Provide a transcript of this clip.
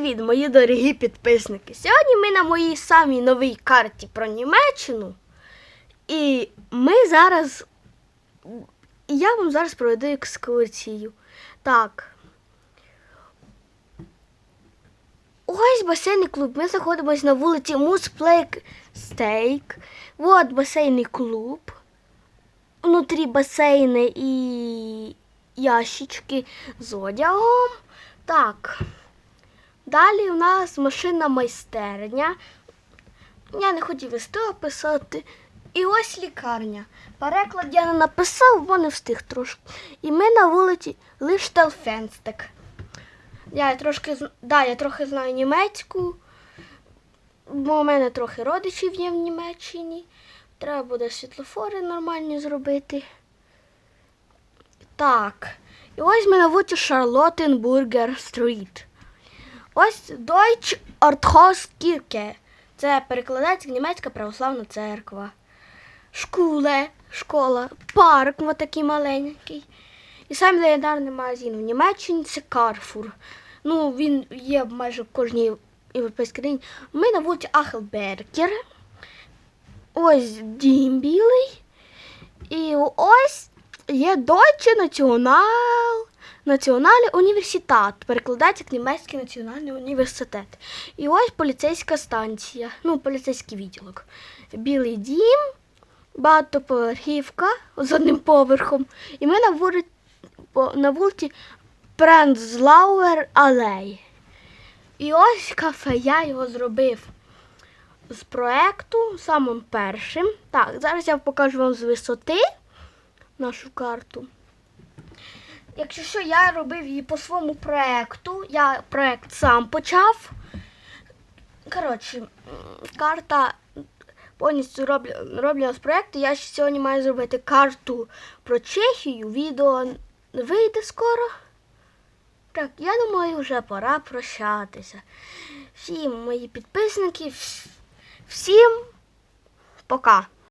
привіт, мої дорогі підписники! Сьогодні ми на моїй самій новій карті про Німеччину. І ми зараз. Я вам зараз проведу екскурсію. Так. Ось басейний клуб. Ми знаходимося на вулиці Мусплейк Стейк. От басейний клуб. Внутрі басейни і ящички з одягом. Так. Далі у нас машинна майстерня. Я не хотів із того писати. І ось лікарня. Переклад я не написав, бо не встиг трошки. І ми на вулиці Лиштелфенстек. Я трошки да, я трохи знаю німецьку, бо у мене трохи родичів є в Німеччині. Треба буде світлофори нормальні зробити. Так. І ось ми на вулиці Шарлоттенбургер Стріт. Ось Deutsch Orthoskirche. Це перекладається німецька православна церква. Шкуле, школа, парк ось такий маленький. І сам легендарний магазин в Німеччині це Carrefour. Ну, він є майже в кожній європейській країні. Ми на вулиці Ахелбергер. Ось дім білий. І ось є Deutsche National, Національний університет. Перекладається як німецький національний університет. І ось поліцейська станція, ну, поліцейський відділок. Білий дім, багатоповерхівка з одним поверхом. І ми на вулиці, на вулиці Прензлауер Алей. І ось кафе, я його зробив з проекту самим першим. Так, зараз я покажу вам з висоти нашу карту. Якщо що, я робив її по своєму проекту. Я проект сам почав. Коротше, карта повністю роблю- з проекту. Я ще сьогодні маю зробити карту про Чехію. Відео вийде скоро. Так, я думаю, вже пора прощатися. Всім мої підписники, всім пока.